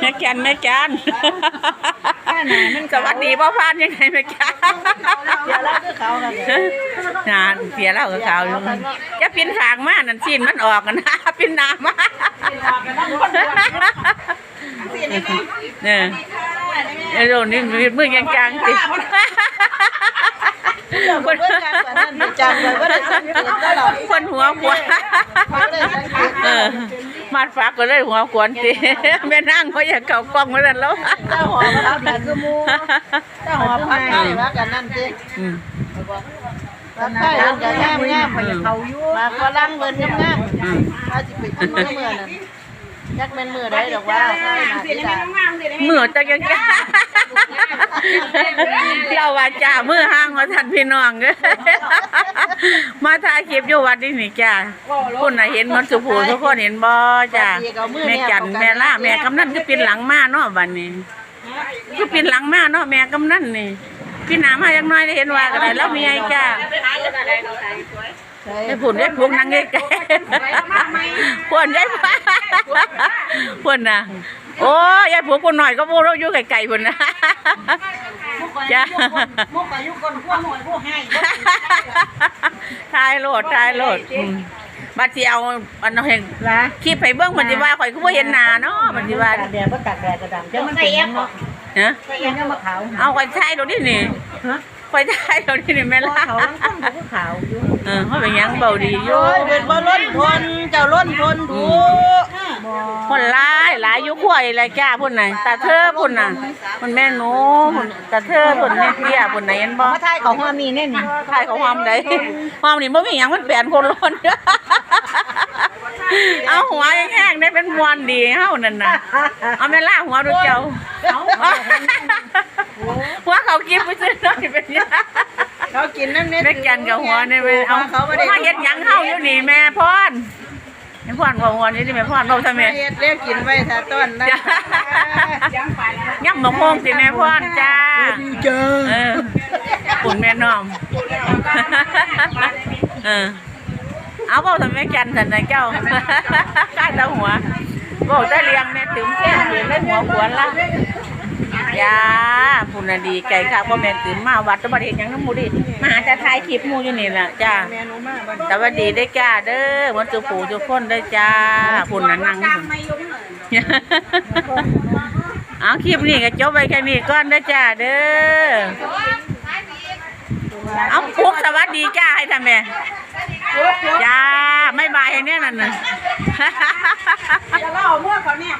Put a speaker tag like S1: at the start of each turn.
S1: แม่แกนแม่แกนสวัสดีพ่อพานยังไงแม่แกน
S2: เดี๋ยวเราคือเขาแล้วเนี่ย
S1: นานเสียแล้วกับเขาอยู่จะปินขางมานั่นซีนมันออกกันนะปินหน้ามาเนี่ยไอ้โดนนี่มือยังจางติ
S2: เพื่อนกันกว่านั้นมีจังเลยว่าได้สังเกตตลอด
S1: คนหัวขวาน
S2: เขาได้สังเกต
S1: เออมาดฟักก็เลยหัวขวานติแม่นั่งเขาอยากเก่ากล้องมาแล้ว
S2: เจ้าหอมรับแต่คือมูเจ้าหอมพัดไทยว่ากันนั่นสิ
S1: อืม
S2: พัดไทยมันจะงามงามไปเขาอยู่มาฝรั่งเบิ่นงาม
S1: อืม
S2: ๆว่าสิไปกินมื้อมื้อนั้น จักแม่นมื้อใดดอกว่าใช่มาสิดา
S1: มือตะยังจ้าเราว่าจ้ามือห้างมาทันพี่น้องเด้อมาถ่ายคลิปอยู่วัดนี่นี่จ้าคุณน่ะเห็นมันสุภูทุกคนเห็นบ่จ้าแม่จันแม่ล่าแม่กำนันก็ปินหลังมาเนาะบัดนี้ก็ปินหลังมาเนาะแม่กำนันนี่พี่หนามาอย่างน้อยได้เห็นว่ากันได้แล้วมีไอ้จ้า
S2: ใช่
S1: ไอ้ผุนได้พวกนางไอ้แก่พวนได้ปะพวนน่ะโอ้ยยายผัวคนหน่อยก็พูดเราอยู่ไกลๆพุ่นนะจ้า
S2: มุกอายุคนพวกหน่อยพวกให้
S1: ทายโลดทายโลดอืมบัดสิเอาอันเอาเห็น
S2: ละ
S1: คลิปให้เบิ่งมันสิว่าข่อยก็บ่เห็นหน้าเนาะมันสิว่า
S2: ตากแดดบ่ตากแดดกระดำจะมันเป็นเนาะ
S1: ฮะ
S2: ใส่ยังมาขาว
S1: เอาข่อยถ่ายเดี๋ยวนี้ นี่
S2: ฮะ
S1: ข่อยถ่ายเดี๋ยวนี้นี่แม่ล่ะ
S2: เขาทั้งคนเขาก็ขาวอยู่
S1: เออเฮาเป็นหยังเบาดีอยู่
S2: โอ้ยเป็นบ่ล้นทนเจ้าล้นทนดู
S1: คนหลายหลายอยู่ข่อยเลยจ้าพุ่นน่ะตาเธอพุ่นน่ะพุ่นแม่หนูพุ่นตาเธอพุ่นแม่เตี้ยพุ่นน่ะเห็นบ่
S2: มาทายของความนี่แน่นี่
S1: ถ่ายเขาความใดความนี่บ่มีหยังมันแปลนคนล้นเอาหัวแห้งๆได้เป็นมวนดีเฮานั่นน่ะเอาแม่ล่าหัวดูเจ้าหัวเขา กินไปซื้อหน่อยเป็นยัง
S2: เขากินน้ำเน็ต
S1: แม่กันกับหัวนี่แม่เอา
S2: เขาไม่ได้
S1: มาเฮ็ดหยังเฮาอยู่นี่แม่พรแม่พรบอกหัวนี่นี่แม่พรบอกทำไม
S2: เฮ็ดเรียกกินไว้ถ้าต้นนะ
S1: จ้าย่ำหมกโมงสิแม่พรจ้า
S2: จ้า
S1: เออปุ่นแม่น้อมเออเอาเบาทำไมกันสันนะเจ้าก้าตาหัวเบาตาเลียงแม่ตึมแค่ถือเล่นหัวขวนละยา พุ่นน่ะดีไก่ค่ะพ่อแม่ตึมมาวัดตะบัดเห็นยังน้ำหมูดิมาหาจะทายคลิปหมูอยู่นี่แหละจ้า
S2: เมนูมาบัด
S1: สวัสดีได้อจ้าเด้อวันจุปู่จุกคนได้อจ้าพุ่นน่ะนั่งอยู่เอาคลิปนี้ก็จบไปแค่นี้ก่อนเด้อจ้าเด้อเอาปุ๊กสวัสดีจ้าให้ทำแม่จ้าไม่บายให้เนี่ยนั่นน่ะ
S2: จะเล่าเมื่อเขาเนี่ย